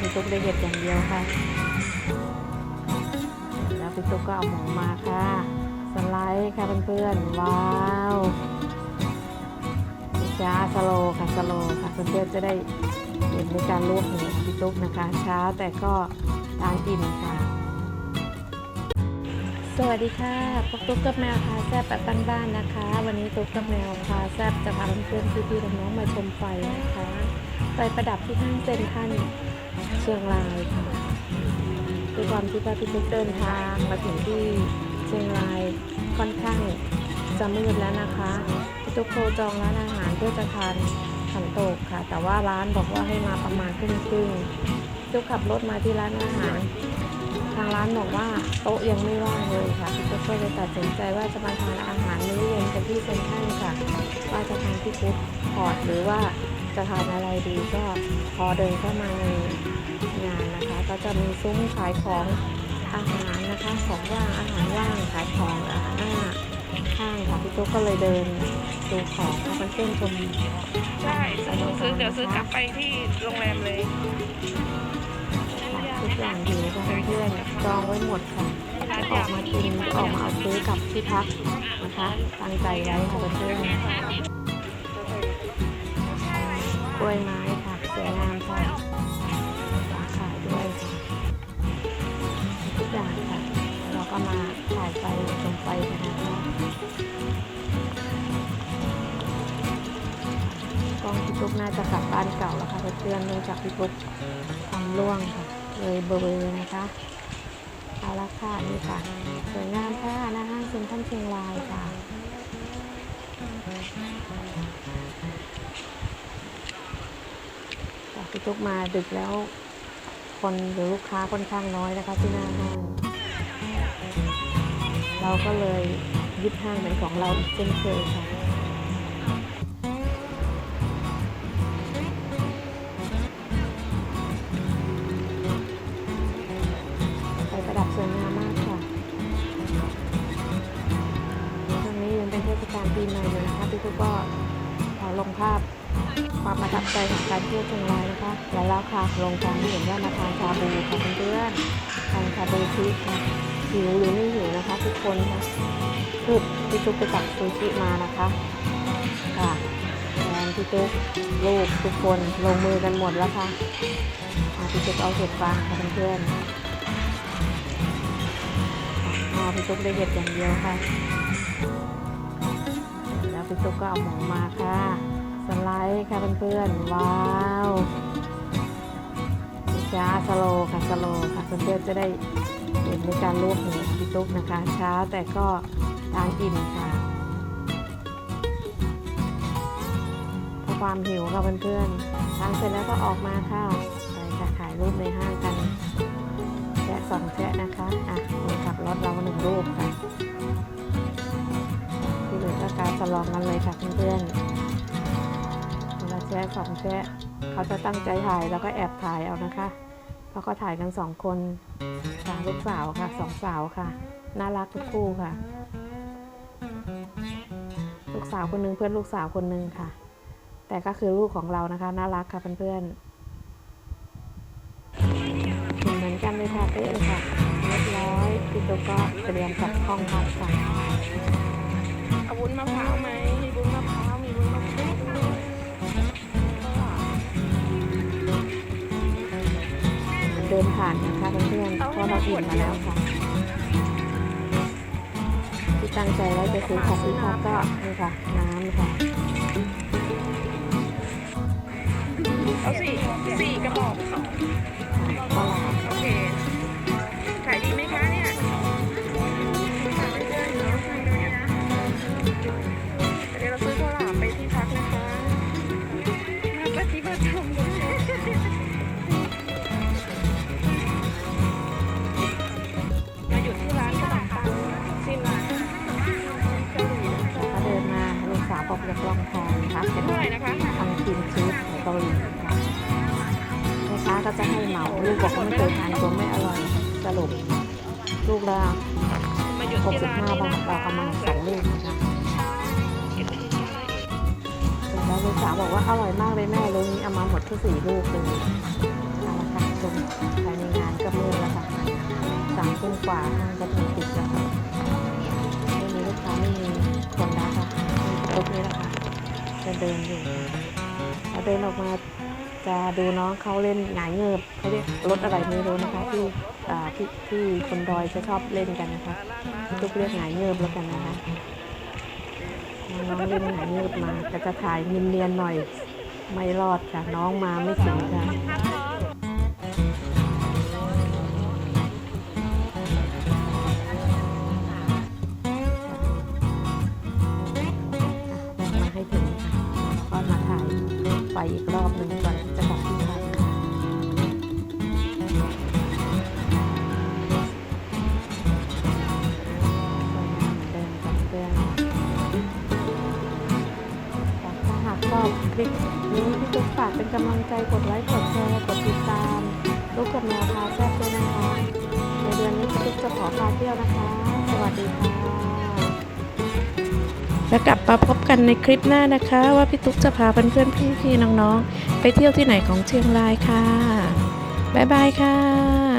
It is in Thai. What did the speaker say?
พี่ตุ๊กได้เห็ดอย่างเดียวค่ะแล้วพี่ตุ๊กก็เอาหมูมาค่ะสไลด์ค่ะเพื่อนๆว้าวนี่จ้าสโลค่ะสโลค่ะเพื่อนๆจะได้เห็นในการลวกหมูของพี่ตุ๊กนะคะช้าแต่ก็ทานอิ่มค่ะ สวัสดีค่ะพวกตุ๊กกับแมวพาแซบแบบบ้านๆนะคะ วันนี้ตุ๊กกับแมวพาแซบจะพาเพื่อนๆพี่ๆน้องๆมาชมไฟนะคะไฟประดับที่ห้างเซ็นทรัล เชียงรายค่ะด้วยความที่ว่าพี่ตุ๊กเดินทางมาถึงที่เชียงรายค่อนข้างจะมืดแล้วนะคะพี่ตุ๊กโทรจองร้านอาหารเพื่อจะทานขันโตกค่ะ แต่ว่าร้านบอกว่าให้มาประมาณครึ่งครึ่งๆตุ๊กขับรถมาที่ร้านอาหาร ทางร้านบอกว่าโต๊ะยังไม่ว่างเลยค่ะพี่ตุ๊กก็เลยตัดสินใจว่าจะมาทานอาหารมื้อเย็นกันที่เซ็นทรัลค่ะ ว่าจะทานที่ฟู้ดคอร์ทหรือว่า จะทานอะไรดีก็พอเดินเข้ามาในงานนะคะ ก็จะมีซุ้มขายของอาหารนะคะของว่างอาหารว่างขายของอ่าหน้าห้างค่ะพี่ตุ๊กก็เลยเดินดูของค่ะมันเส้นชมใช่ซื้อซื้อเดี๋ยวซื้อกลับไปที่โรงแรมเลยทุกอย่างอยู่ค่ะเพื่อนๆจองไว้หมดค่ะออกมากินออกมาเอาซื้อกลับที่พักนะคะตั้งใจไว้ค่ะเพื่อนๆ กล้วยไม้ค่ะสวยงามค่ะขายด้วยค่ะทุกอย่างค่ะ เราก็มาถ่ายไปชมไปกันนะคะกล้องพี่ตุ๊กน่าจะกลับบ้านเก่าแล้วค่ะเพื่อนๆเนื่องจากพี่ตุ๊กทำร่วงค่ะ เลยเบลอๆนะคะเอาละค่ะนี่ค่ะสวยงามค่ะหน้าห้างเซ็นทรัลเชียงรายค่ะ พี่ตุ๊กมาดึกแล้ว คนหรือลูกค้าค่อนข้างน้อยนะคะที่หน้าห้างเราก็เลยยึดห้างเป็นของเราเช่นเคยค่ะไฟประดับสวยงามมากค่ะช่วงนี้ยังเป็นเทศกาลปีใหม่อยู่นะคะพี่ตุ๊กก็ขอลงภาพ ความประทับใจของการเที่ยวเชียงรายนะคะแล้วแล้วค่ะลงการเห็นว่ามาทานชาบูค่ะเพื่อนๆทานชาบูชิค่ะหิวหรือไม่หิวนะคะ ทุกคนค่ะคือพี่ตุ๊กไปจับซูชิมานะคะค่ะแฟนพี่ตุ๊กลูกทุกคนลงมือกันหมดแล้วค่ะอะพี่ตุ๊กเอาเห็ดฟางค่ะเพื่อนๆอ๋อพี่ตุ๊กได้เห็ดอย่างเดียวค่ะ แล้วพี่ตุ๊กก็เอาหมูมาค่ะ สไลด์ค่ะเพื่อนๆ ว้าวนี่จ้าสโลค่ะสโลค่ะเพื่อนๆจะได้เห็นในการลวกหมูของพี่ตุ๊กนะคะ ช้าแต่ก็ทานอิ่มค่ะเพราะความหิวค่ะเพื่อนๆทานเสร็จแล้วก็ออกมาค่ะไปค่ะถ่ายรูปในห้างกันแชะสองแชะนะคะอะคนขับรถเราหนึ่งรูปค่ะที่เหลือก็การสลองกันเลยค่ะเพื่อนๆคนละ แชะสองแชะเขาจะตั้งใจถ่ายแล้วก็แอบถ่ายเอานะคะเพราะเขาถ่ายกันสองคนค่ะลูกสาวค่ะสองสาวค่ะ น่ารักทุกคู่ค่ะ ลูกสาวคนหนึงเพื่อนลูกสาวคนหนึงค่ะ แต่ก็คือลูกของเรานะคะ น่ารักค่ะเพื่อนๆเหมือนกันเลยค่ะเป๊ะเลยค่ะเรียบร้อยพี่ตุ๊กก็เตรียมจัดห้องพักค่ะเอาวุ้นมะพร้าวไหม นผ่านนะคะเพื่อนๆเพราะเราอิ่มมาแล้วค่ะ ที่ตั้งใจไว้จะซื้อของที่พักก็นี่ค่ะ น้ำค่ะเอาสี่สี่กระบอกข้าวหลามโอเค ก็จะให้เหมาลูกบอกว่าไม่เคยทานตัวไม่อร่อยสรุปลูกละหกสิบห้าบาทต่อประมาณสองลูกนะคะแล้วลูกสาวบอกว่าอร่อยมากเลยแม่ลูกนี้เอามาหมดที่4ลูกเลยเอาละค่ะชมภายในงานก็มืดแล้วค่ะสามทุ่มกว่าจะถึงปิดแล้วค่ะไม่มีลูกค้าไม่มีคนรักค่ะมีโต๊ะนี้แหละค่ะเดินอยู่เดินออกมา จะดูน้องเขาเล่นหงายเงิบเขาเรียกรถอะไรไม่รู้นะคะที่ที่ที่คนดอยจะชอบเล่นกันนะคะตุ๊กเรียกหงายเงิบแล้วกันนะคะน้องเล่นหงายเงิบมาก็จะถ่ายเนียนๆหน่อยไม่รอดค่ะน้องมาไม่ถึงค่ะ ชอบคลิปนี้พี่ตุ๊กฝากเป็นกำลังใจกดไลค์กดแชร์กดติดตามลูกกับแมวพาแซ่บด้วยนะคะ ในเดือนนี้พี่ตุ๊กจะขอพาเที่ยวนะคะ สวัสดีค่ะ แล้วกลับมาพบกันในคลิปหน้านะคะ ว่าพี่ตุ๊กจะพาเพื่อนๆพี่ๆน้องๆ ไปเที่ยวที่ไหนของเชียงรายค่ะบ๊ายบายค่ะ